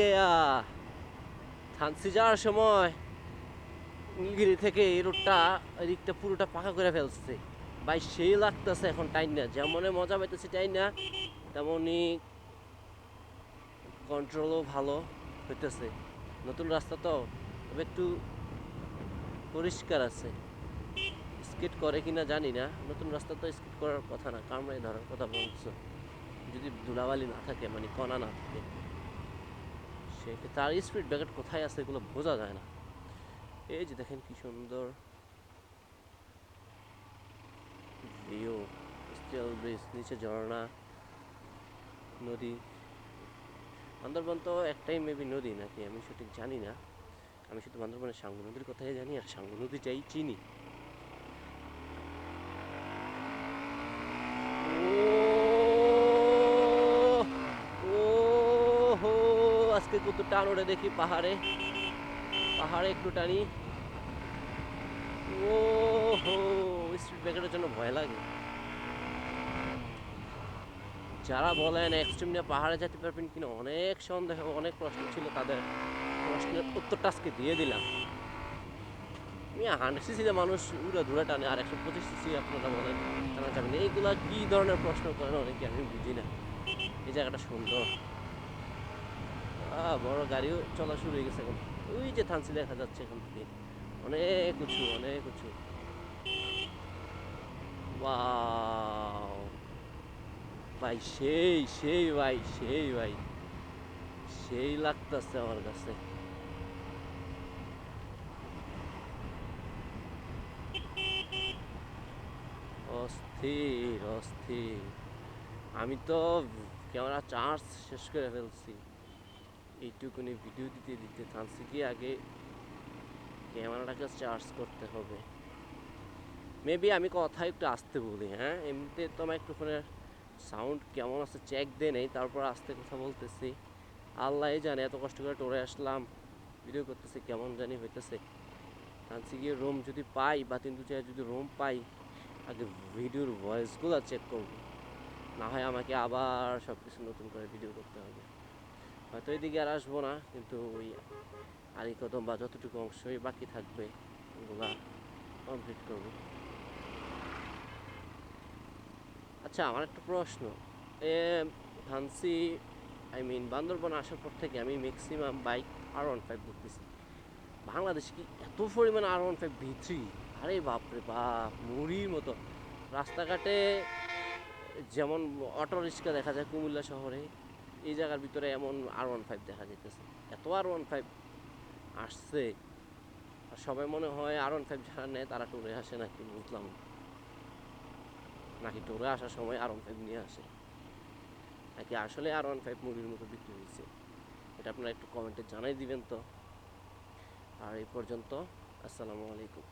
গেয়া থানসি যাওয়ার সময় নীলগিরি থেকে এই রোডটা এদিকটা পুরোটা পাকা করে ফেলছে। ভাই, সেই লাগতেছে এখন টাইম না যেমনে মজা পাইতেছি টাইম না, তেমনই কন্ট্রোলও ভালো হইতেছে। নতুন রাস্তা তো তবে একটু পরিষ্কার আছে। স্কেট করে কিনা জানি না, নতুন রাস্তা তো স্কেট করার কথা না কামড়াই ধরার কথা বলছো। যদি ধুলাবালি না থাকে মানে কণা না থাকে। সেটা তার স্পিড ব্যাকেট কোথায় আছে এগুলো বোঝা যায় না। এই যে দেখেন কি সুন্দর ভিউ স্টিল ব্রিজ নিচে ঝর্ণা, নদী। বান্দরবন তো একটাই মেবি নদী নাকি? আমি সঠিক জানি না। আমি শুধু বান্দরবানের সাঙ্গু নদীর কথাই জানি আর সাঙ্গু নদীটাই চিনি ও হো আজকে কত টান ওড়ে দেখি পাহাড়ে। পাহাড়ে একটু টানি। ও স্ট্রিট ব্রেকারের জন্য ভয় লাগে। যারা বলেন এক্সট্রিম নিয়ে পাহাড়ে যেতে পারবেন কিনা, অনেক সন্দেহ, অনেক প্রশ্ন ছিল তাদের। প্রশ্নের উত্তরটা আজকে দিয়ে দিলাম। আমি হান্ড্রেড সিসিতে মানুষ উড়ে ধুরে টানে, আর একশো পঁচিশ সিসি আপনারা বলেন টানা যাবেন এইগুলা কি ধরনের প্রশ্ন করেন, অনেকে আমি বুঝি না। এই জায়গাটা সুন্দর। বড় গাড়িও চলা শুরু হয়ে গেছে এখন। ওই যে থানসি দেখা যাচ্ছে এখান থেকে। অনেক উঁচু অনেক উঁচু। ভাই, সেই সেই ভাই সেই ভাই। সেই লাগতেছে আমার কাছে। অস্থির অস্থির। আমি তো ক্যামেরা চার্জ শেষ করে ফেলছি। এইটুকুনি ভিডিও দিতে দিতে থানছি কি আগে ক্যামেরাটাকে চার্জ করতে হবে। মেবি আমি কথা একটু আসতে বলি হ্যাঁ? এমনিতে তো আমার সাউন্ড কেমন আছে চেক দিয়ে নেই, তারপর আসতে কথা বলতেছি। আল্লাহ জানে, এত কষ্ট করে টোরে আসলাম ভিডিও করতেছি, কেমন জানি হইতেছে। টানছি গিয়ে রুম যদি পাই বা তিন দু যদি রুম পাই, আগে ভিডিওর ভয়েসগুলো চেক করব। না হয় আমাকে আবার সব কিছু নতুন করে ভিডিও করতে হবে। হয়তো এদিকে আর আসব না, কিন্তু ওই আরি কদম বা যতটুকু অংশই বাকি থাকবে ওগুলা কমপ্লিট করব। আচ্ছা আমার একটা প্রশ্ন। A fancy I mean Bandarban আসার পর থেকে আমি maximum bike R one five দেখতেছি বাংলাদেশে কি এত পরিমাণ R one five V three আরে বাপরে বাপ, মুড়ির মতো। রাস্তাঘাটে যেমন অটো রিক্সা দেখা যায় কুমিল্লা শহরে। এই জায়গার ভিতরে এমন আর ওয়ান ফাইভ দেখা যাইতেছে। এত আর ওয়ান ফাইভ আসছে, আর সবাই মনে হয় আর ওয়ান ফাইভ যারা নেয় তারা টুরে আসে নাকি বুঝলাম। নাকি টুরে আসার সময় আর ওয়ান ফাইভ নিয়ে আসে। নাকি আসলে আর ওয়ান ফাইভ মুভির মতো বিক্রি হয়েছে এটা আপনারা একটু কমেন্টে জানাই দিবেন তো। আর এই পর্যন্ত, আসসালামু আলাইকুম।